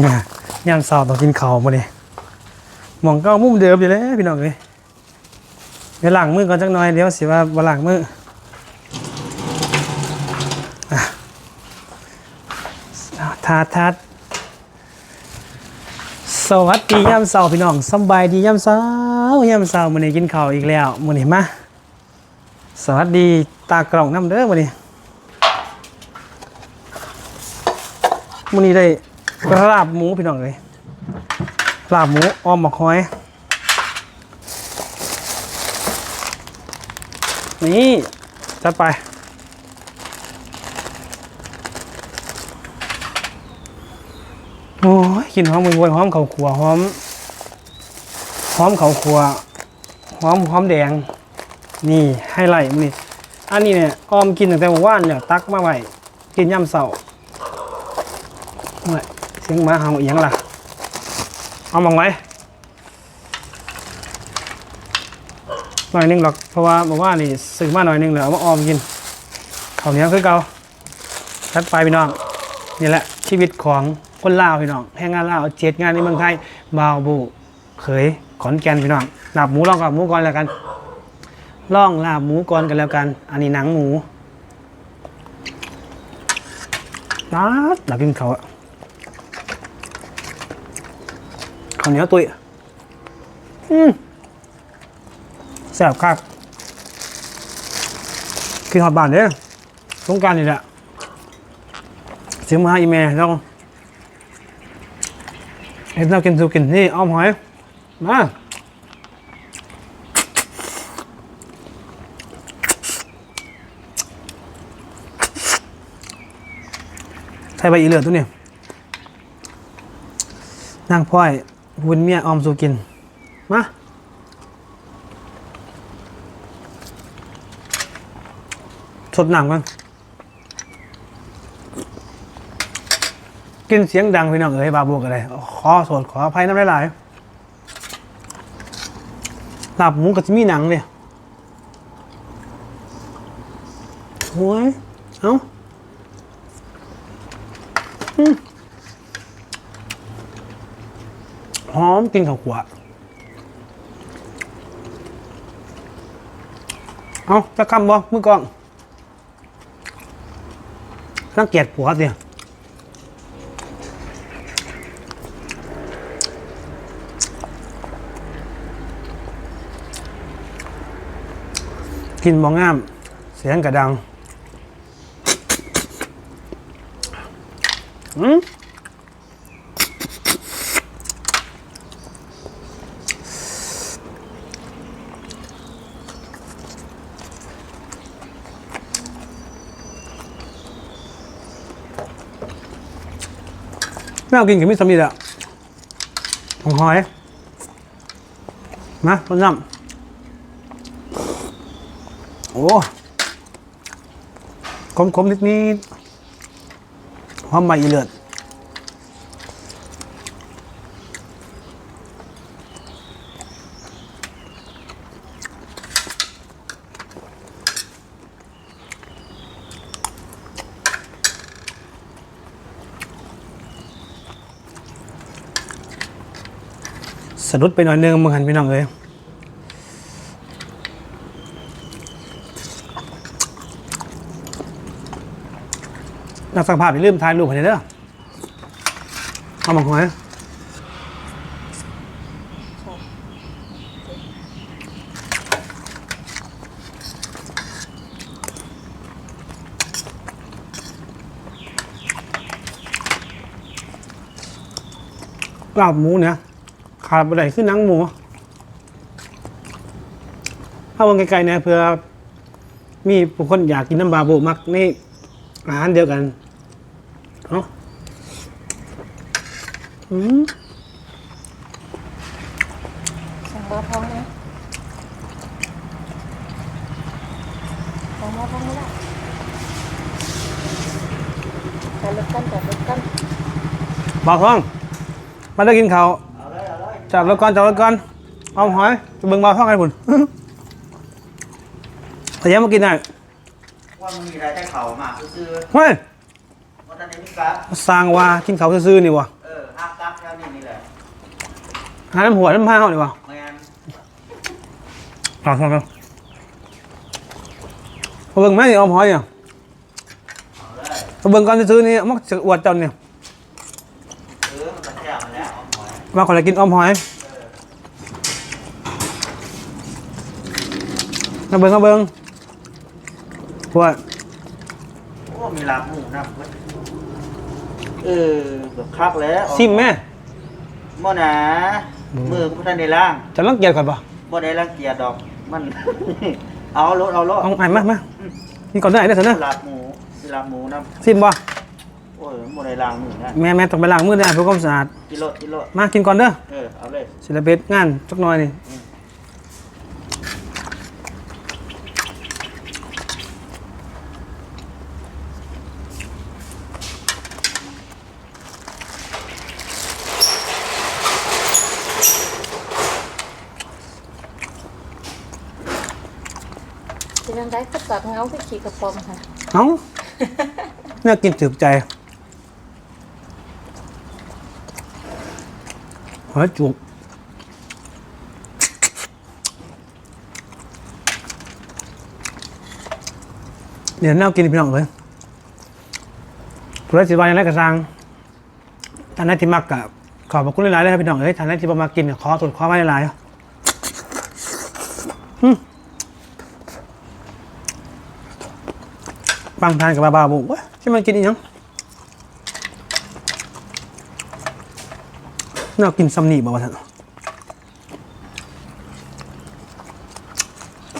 เนี่ยยามเช้าต้องกินข้าวมื้อนี้หมองเก้ามุมเดิมอยู่เลยพี่น้องเอ้ยเดี๋ยวล้างมือก่อนจักหน่อยเดี๋ยวสิว่าบ่ล้างมืออะทาทาดสวัสดียามเช้าพี่น้องสบายดียามเช้ายามเช้ามื้อนี้กินข้าวอีกแล้วมื้อนี้มาสวัสดีตากล่องน้ำเด้อมื้อนี้มื้อนี้ได้ ลาบหมูพี่น้องเลยลาบหมูออมหมกหอย นี่จัดไปโอ้ยกินหอมมือวยหอมเข่าขัวหอมหอมเข่าขัวหอมหอมแดง นี่ให้ไล่นี่อันนี้เนี่ยออมกินตั้งแต่เมื่านเนี่ยตักมาไว้กินย่ำเสาร์เมื่อยเสียงหมาเห่าเอียงล่ะ เอามองไว้หน่อยนึงหรอก เพราะว่าบอกว่านี่ซื้อมาหน่อยนึงเหลือเอามาออมกินข้าวเหนียวคือเก่าชัดไปพี่น้อง นี่แหละชีวิตของคนลาวพี่น้องแห่งงานลาวเจ็ดงานในเมืองไทยบาวบูเขยขอนแก่นพี่น้องลาบหมูลองกับหมูก่อนแล้วกันล่องลาบหมูก่อนกันแล้วกัน อันนี้หนังหมูนัดหลับกินเขาอะ ข้าวเหนียวตุยอืมแซ่บคักกินหอดบานเด้อสงการนี่แหละเสียงมาหาอีเมลแล้วเห็นเรากินสูกินนี่อ้อมหอย มาใส่ใบอีเหลือตัวนี้นางพ่อย วุ้นเมียออมสูกิน มาสดหนังกัน กินเสียงดังพี่น้องเอ๋ยบาบวกอะไรขอโสดขออภัยน้ำหลายๆหลับหมูกับจมีหนังเนี่ยโอ้ย เอ้า หอมกินข้าวขวดเอาจะคำบ่มือกล้องรังเกียจผัวเดียวกินบ่งาม เสียงกระดัง อืม ไม่เอากินกับมิสมิดอะของหอยนะต้นยำโอ้คมๆนิดนิดหอมใบอีเลือด สะดุดไปหน่อยนึงมึงหันไปน้องเลยนักสังภาพอย่าลืมถ่ายรูปให้เด้อเอามาหอยลาบหมูเนี่ย ขาดไปไหนขึ้นหนังหมูเอาวางไกลๆเนี่ยเพื่อมีผู้คนอยากกินน้ำบาบูมักนี่อาหารเดียวกันเนาะอืมสั่งเบอร์พร้อมไหมสั่งเบอร์พร้อมไม่ได้แต่ลดกันแต่ลดกันบอกท้อง มาได้กินข้าว จับรถก่อนจับรถก่อนเอาหอยไปเบิ่งบ่าวท้องกันพุ่นแต่ยังมากินได้ว่ามันมีอะไรให้เขามาซื้อเฮ้ยๆว่าตอนนี้มีกะสร้างว่ากินข้าวซื่อๆนี่วะเออฮักหาน้ำหัวน้ำผ้าเขาดีกว่าแมนลองลองลองเอาเบิ่งไหมออมหอยเนี่ยเอาเลยเอาเบิ่งก่อนจะซื้อนี่มักจะอวดเจันเนี่ย เออมันกระแทกมาแล้วเอาหอย ว่าคนละกินออมหอยมาเบิ่งมาเบิ่งปวดโอ้มีลาบหมูนะเว้ยเออแบบคักแล้วซิมแม่บ่นะมือพุทธในล่างจะรังเกียจก่อนปะบ่ได้รังเกียจดอกมัน เอารถเอารถเอาไอ้มามานี่ก่อนได้ได้สินะลาบหมูมีลาบหมูนะซิมบ่โอ้ยบ่ได้ล้างมือนะแม่แม่ต้องไปล้างมือด้วยเพื่อความสะอาด กิโลกิโลมากินก่อนเด้อเออเอาเลยศิลปะงานสักหน่อยนี่เป็นยังไงก็ตัดเงาไปขี่กระป๋อมค่ะ เอ้าเนี่ยกินถึกใจ อจุกเดี๋ยวแนวกินพี่น้องเลยผู้ใดสิบายังไงกระซังท่านใดที่มักกับขอบพระคุณหลายๆเลยครับพี่น้องเอ้ยท่านใดที่บ่มากินก็ขอตรวจขอไว้หลายๆอืมบางทานกับบาบาบุกวะที่มันกินอีหยัง น่ากินซัมนี่บ่วะท่าน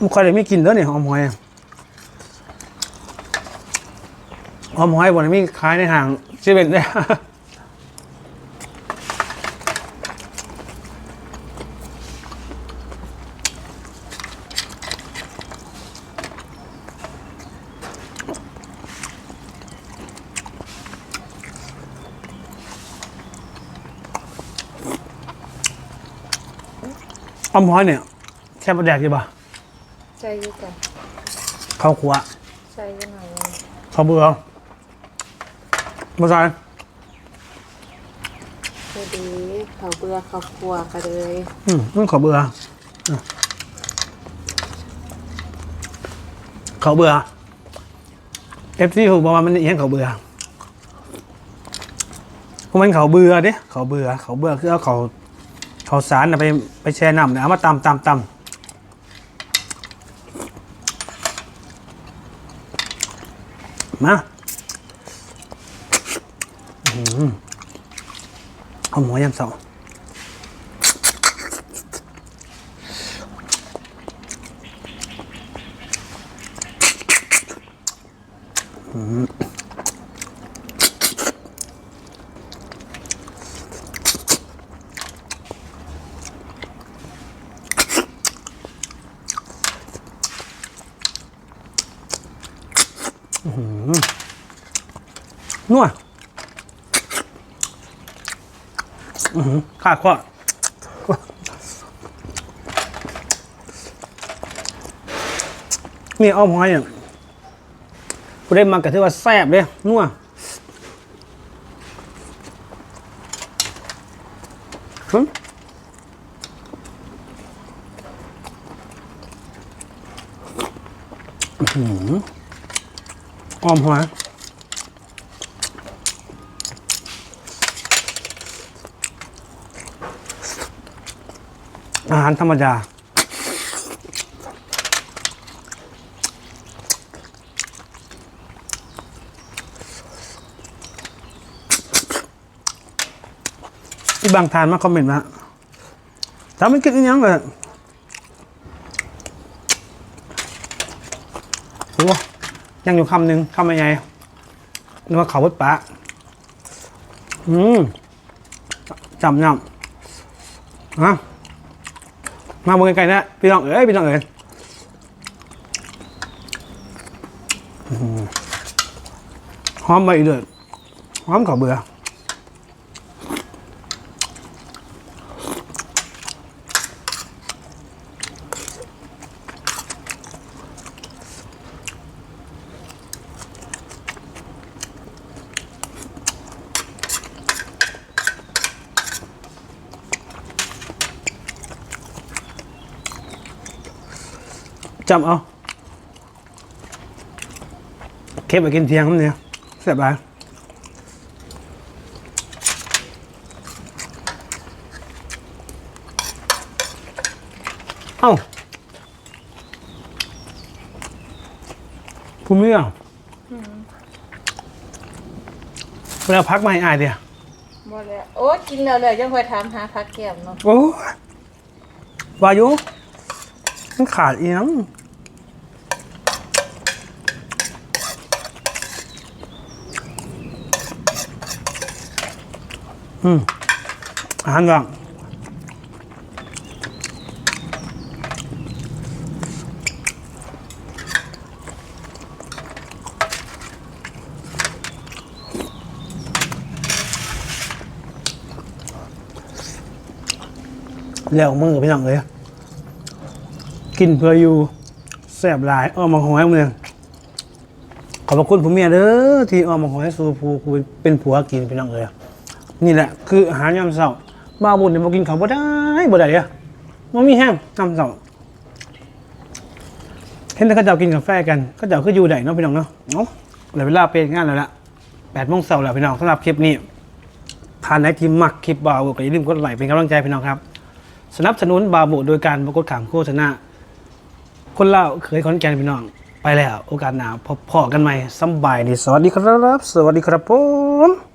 มันค่อยได้ไม่กินเด้อเนี่ยหอมหอยหอมหอยบ่ได้มีขายในห้างเซเว่นเลย อหอมหอยเนี่ยแค่ประแดกดีป่ะใจอยุ่จ้ะข้าวขัวใจอยังหน่อยข้าวเบื่อมาใส่พอดีเขาเบื่อเขาครัวกันเลยอืมมันข้าวเบื่ออะข้าวเบื่อเอฟซีถูกบอกว่ามันเอียงข้าวเบื่อเพราะมันข้าวเบื่อเด้ข้าวเบื่อข้าวเบื่อคือเอาข้าว ข้าวสารนะไปไปแช่น้ำเนี่ยเอามาตำตำตำมาอเอาหมูยำเสานัวอื้อ หือขาดข้อมีอ้อมหอยเนี่ยกูได้มากับที่ว่าแซ่บเลยนัวหึอื้อหืออ้อมหอย อาหารธรรมดา ที่บางทานมาคอมเมนต์มาถ้าไม่กินยังเลยโอ้ยังอยู่คำหนึ่งคำใหญ่ๆนึกว่าเขาวัดปะอืมจำยำฮะ มาเมืองไกลๆนะพี่น้องเอ้ยพี่น้องเอ้ยหอมใบเดือดหอมขาวเบื่อ จำเอาเก็บไปกินเที่ยงครับเนี่ยแซ่บหลายเอ้าภูมิอะเวลาพักมาให้อายเดียวบ่แล้วโอ้กินแล้วเลยยังคอยถามหาพักแก้มเนาะโอ้ยวายุมันขาดอีหยัง อืมอาหารว่างแล้วมือพี่น้องเลย กินเพื่ออยู่แสบหลายอ้อมมาหอยเมืองขอบคุณผมเมียเด้อที่อ้อมมาหอยสูผูเป็นผัวกินพี่น้องเลย นี่แหละคืออาหารยามเช้าบ้าบุญเนี่ยมากินข้าวบ่ได้บ่ได้อะมันมีแห้งยามเช้าเห็นแต่เขาเจ้ากินกาแฟกันเขาเจ้าคืออยู่ได้เนาะพี่น้องเนาะเนาะเหลือเวลาไปงานแล้วละแปดโมงเช้าแล้วพี่น้องสำหรับคลิปนี้ทานไหนที่มักคลิปบ่าวก็อย่าลืมกดไลค์เป็นกำลังใจพี่น้องครับ สนับสนุนบาบุโดยการประกฏขามโฆษณาคนเล่าเคยขอนแก่นพี่น้องไปแล้ว โอกาสหน้าพบพอกันใหม่สบายดีสวัสดีครับ สวัสดีครับผม